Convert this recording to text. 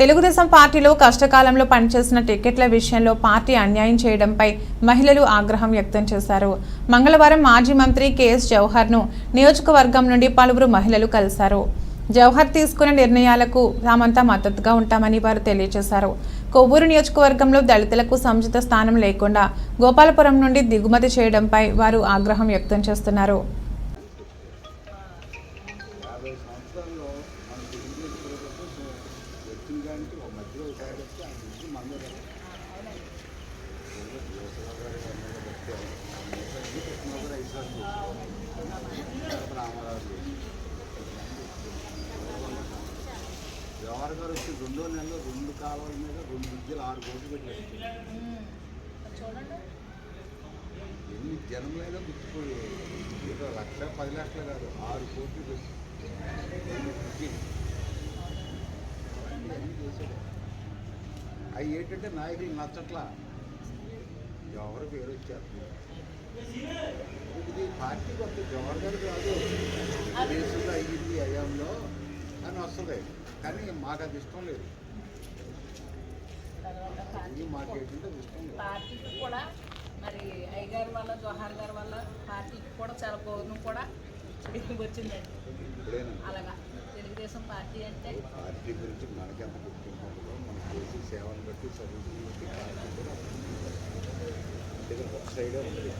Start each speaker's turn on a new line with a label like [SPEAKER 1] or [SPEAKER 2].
[SPEAKER 1] తెలుగుదేశం పార్టీలో కష్టకాలంలో పనిచేసిన టికెట్ల విషయంలో పార్టీ అన్యాయం చేయడంపై మహిళలు ఆగ్రహం వ్యక్తం చేశారు. మంగళవారం మాజీ మంత్రి కెఎస్ జవహర్ను నియోజకవర్గం నుండి పలువురు మహిళలు కలిశారు. జవహర్ తీసుకున్న నిర్ణయాలకు తామంతా మద్దతుగా ఉంటామని వారు తెలియజేశారు. కొవ్వూరు నియోజకవర్గంలో దళితులకు సముచిత స్థానం లేకుండా గోపాలపురం నుండి దిగుమతి చేయడంపై వారు ఆగ్రహం వ్యక్తం చేస్తున్నారు.
[SPEAKER 2] యాభై సంవత్సరాల్లో మన డిగ్రీ ఇచ్చేటప్పుడు వచ్చిన దానికి ఒక మధ్యలో ఒకసారి వస్తే ఆ డిగ్రీ మన మీద జవహర్ గారు వచ్చి రెండో నెలలో రెండు కాలువల మీద రెండు విద్యలు ఆరు కోట్లు పెట్టారు. ఎన్ని జనములైనా గుర్తుపోయి ఏదో లక్ష పది లక్షలు కాదు ఆరు కోట్లు పెట్టి రెండు విద్యలు. అవన్నీ చేశాడు అవి ఏంటంటే నాయకులు నచ్చట్లా. ఎవరు పేరు వచ్చారు ఇది పార్టీ కొత్త జవహర్ గారు కాదు దేశంలో అయ్యింది అయ్యాంలో అని వస్తుంది. కానీ మాకు అది ఇష్టం లేదు. మాకు ఏంటంటే ఇష్టం లేదు.
[SPEAKER 3] పార్టీకి కూడా మరి అయ్యగారి వల్ల జోహార్ గారి వల్ల పార్టీకి కూడా చాలా గౌరవం కూడా వచ్చిందండి. అలాగా. తెలుగుదేశం పార్టీ అంటే
[SPEAKER 2] పార్టీ గురించి మనకి ఎంత గుర్తింపు సేవను బట్టి సర్వీసుని బట్టి కూడా ఒక సైడే ఉంటుంది.